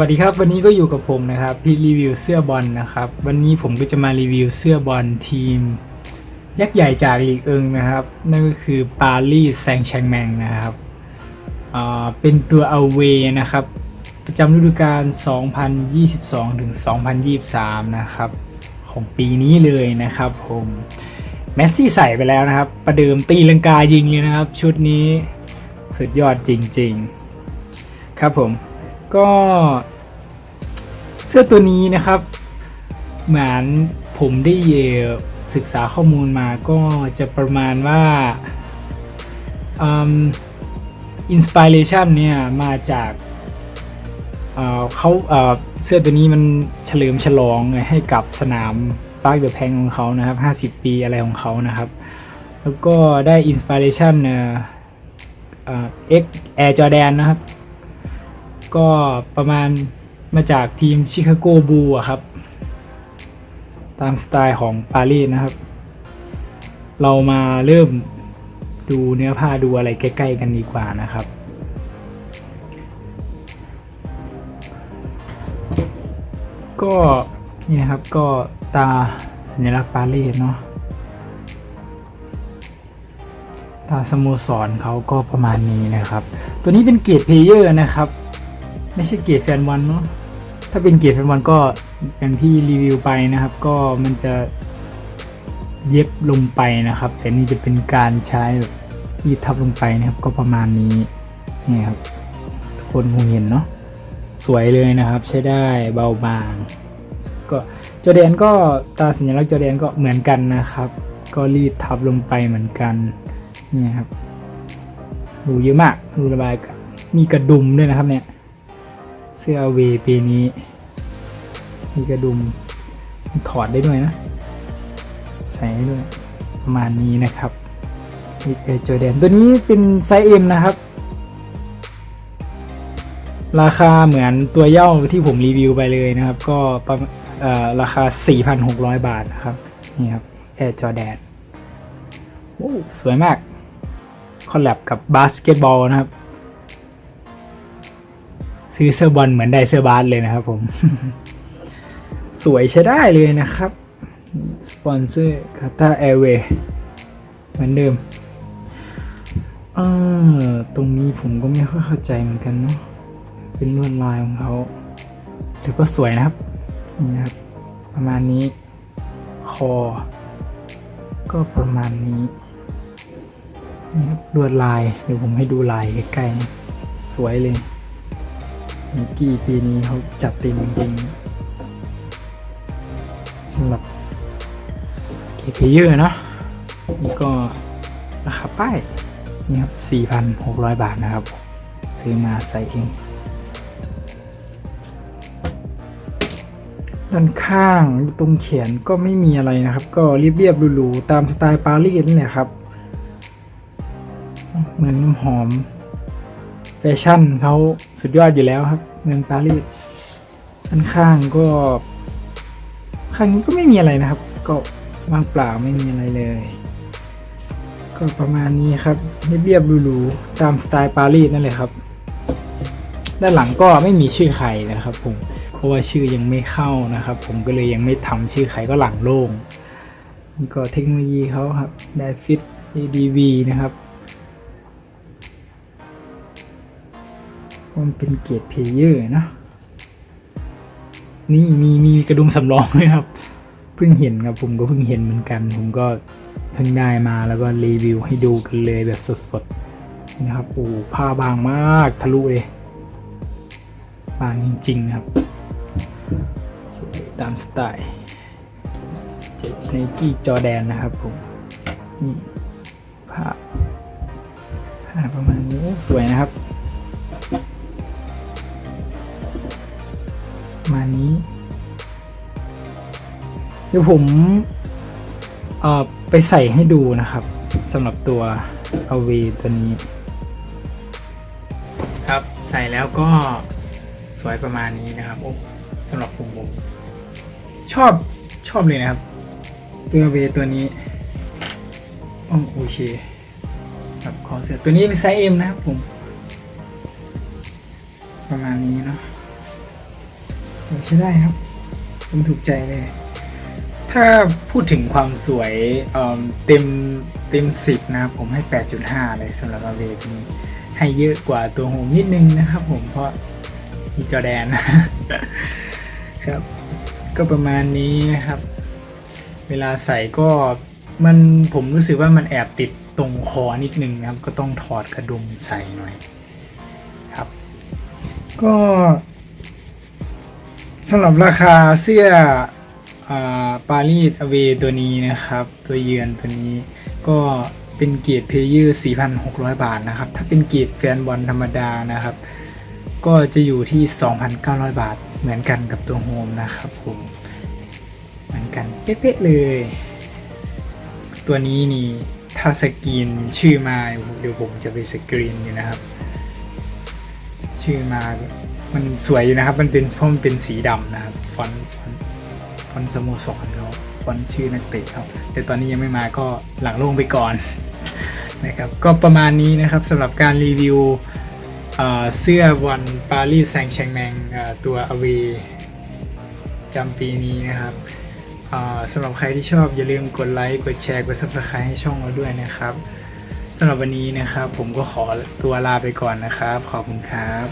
วัสดีครับ วันนี้ก็อยู่กับผมนะครับพี่รีวิวเสื้อบอลนะครับ วันนี้ผมก็จะมารีวิวเสื้อบอลทีม ยักษ์ใหญ่จากลีกเอิงนะครับ นั่นก็คือปารีสแซงต์แชงแมงนะครับเป็นตัวเอาเวนะครับ ประจำฤดูกาล 2022 ถึง 2023 นะครับ ของปีนี้เลยนะครับผมแมสซี่ใส่ไปแล้วนะครับ ประเดิมตีลังกายิงเลยนะครับ ชุดนี้สุดยอดจริง ๆ ครับผม ก็เสื้อตัวนี้นะครับ เหมือนผมได้เอ่อศึกษาข้อมูลมาก็จะประมาณว่าอินสปิเรชันเนี่ยมาจากเอ่อเขาเอ่อเสื้อตัวนี้มันเฉลิมฉลองให้กับสนามปาร์คเดอะแพงของเขานะครับ 50 ปีอะไรของเขานะครับ แล้วก็ได้อินสปิเรชันเอ่อเอ่อ X Air Jordan นะครับ ก็ประมาณมาจากทีมชิคาโกบูอะครับ ตามสไตล์ของปารีสนะครับ เรามาเริ่มดูเนื้อผ้าดูอะไรใกล้ ๆ กันดีกว่านะครับ ก็นี่นะครับก็ตาสัญลักษณ์ปารีสเนาะตาสโมสรเขาก็ประมาณนี้นะครับ ตัวนี้เป็นเกรดเพลเยอร์นะครับ ไม่ใช่เกียรดแฟนบอลเนาะถ้าเป็นเกียรดแฟนบอลก็อย่างที่รีวิวไปนะครับ ก็มันจะเย็บลงไปนะครับ แต่นี่จะเป็นการใช้แบบรีดทับลงไปนะครับ ก็ประมาณนี้นี่ครับทุกคนคงเห็นเนาะสวยเลยนะครับ ใช้ได้เบาบางก็จอแดนก็ตาสัญลักษณ์จอแดนก็เหมือนกันนะครับ ก็รีดทับลงไปเหมือนกันนี่ครับดูเยอะมากดูระบายมีกระดุมด้วยนะครับเนี่ย เสื้อเวปีนี้ มีกระดุมถอดได้ด้วยนะ ใส่ได้ด้วย ประมาณนี้นะครับเอจอแดนตัวนี้เป็นไซส์ M นะครับ ราคาเหมือนตัวเย่าที่ผมรีวิวไปเลยนะครับ ก็ปราราคา 4,600 บาทนะครับ นี่ครับแอร์จอแดนโอ้สวยมาก คอลแลบกับบาสเกตบอลนะครับ ซื้อเสื้อบอลเหมือนได้เสื้อบาสเลยนะครับผม สวยใช้ได้เลยนะครับ สปอนเซอร์คาตาแอร์เวย์เหมือนเดิมเออตรงนี้ผมก็ไม่ค่อยเข้าใจเหมือนกันเนาะเป็นลวดลายของเขาแต่ก็สวยนะครับ นี่นะครับ ประมาณนี้ คอ ก็ประมาณนี้นี่ครับลวดลาย เดี๋ยวผมให้ดูลายใกล้ๆ สวยเลย มิกกี้ปีนี้เขาจัดเต็มจริงสำหรับเคเพเยอร์เนาะนี่ก็ราคาป้ายนี่ครับ 4,600 บาทนะครับ ซื้อมาใส่เอง ด้านข้างตรงแขนก็ไม่มีอะไรนะครับ ก็เรียบๆหรูๆตามสไตล์ปารีสนี่แหละครับ เหมือนน้ำหอมแฟชั่นเขา สุดยอดอยู่แล้วครับ เมืองปารีสด้านข้างก็ ข้างนี้ก็ไม่มีอะไรนะครับ ก็ว่างเปล่าไม่มีอะไรเลย ก็ประมาณนี้ครับเรียบๆหรูๆตามสไตล์ปารีสนั่นเลยครับ ด้านหลังก็ไม่มีชื่อใครนะครับ ผม เพราะว่าชื่อยังไม่เข้านะครับ ผมก็เลยยังไม่ทำชื่อใครก็หลังโล่งนี่ก็เทคโนโลยีเขาครับไดฟิต ADV นะครับ มันเป็นเกรดเพลเยอร์นะนี่มีมีกระดุมสำรองด้วยครับ เพิ่งเห็นครับผมก็เพิ่งเห็นเหมือนกัน ผมก็เพิ่งได้มาแล้วก็รีวิวให้ดูกันเลยแบบสดๆนะครับโอ้ผ้าบางมากทะลุเลย บางจริงๆนะครับสวยตามสไตล์เจ็ดไนกี้จอแดนนะครับผมนี่ผ้าผ้าประมาณนี้สวยนะครับ ณนี้เดี๋ยวผมเอ่อไปใส่ให้ดูนะครับสำหรับตัวเอวีตัวนี้ ครับใส่แล้วก็สวยประมาณนี้นะครับโอ้สำหรับผมผมชอบชอบเลยนะครับ ตัวเวตัวนี้โอเคครับขอเสื้อตัวนี้เป็นไซส์เอ็มนะครับผม ประมาณนี้เนาะ ใช่ได้ครับ ผมถูกใจเลยถ้าพูดถึงความสวยเเต็มเต็มสิบนะครับ ผมให้ 8.5 เลยสำหรับอาเวทนี้ ให้เยอะกว่าตัวโฮมนิดนึงนะครับผมเพราะมีจอแดนครับ ก็ประมาณนี้นะครับ เวลาใส่ก็มันผมรู้สึกว่ามันแอบติดตรงคอนิดนึงนะครับ ก็ต้องถอดกระดุมใส่หน่อยครับ ก็ สำหรับราคาเสื้อปารีสอเวตัวนี้นะครับ ตัวเยือนตัวนี้ก็เป็นเกียรดเพย์เยอร์4,600 บาทนะครับ ถ้าเป็นเกียรดแฟนบอลธรรมดานะครับ ก็จะอยู่ที่ 2,900 บาทเหมือนกันกับตัวโฮมนะครับผมเหมือนกันเป๊ะๆเลย ตัวนี้นี่ถ้าสกรีนชื่อมาเดี๋ยวผมจะไปสกรีนอยู่นะครับ ชื่อมา มันสวยอยู่นะครับ มันเป็นเพราะมันเป็นสีดำนะครับฟอนต์ฟอนต์ฟอนต์สโมสรเขาฟอนต์ชื่อนักเตะเขาแต่ตอนนี้ยังไม่มาก็หลังลงไปก่อนนะครับ ก็ประมาณนี้นะครับสำหรับการรีวิวเสื้อบอลปารีสแซงแชงแมงตัวอเวจำปีนี้นะครับสำหรับใครที่ชอบอย่าลืมกดไลค์ กดแชร์ กด subscribe ให้ช่องเราด้วยนะครับ สำหรับวันนี้นะครับ ผมก็ขอตัวลาไปก่อนนะครับ ขอบคุณครับ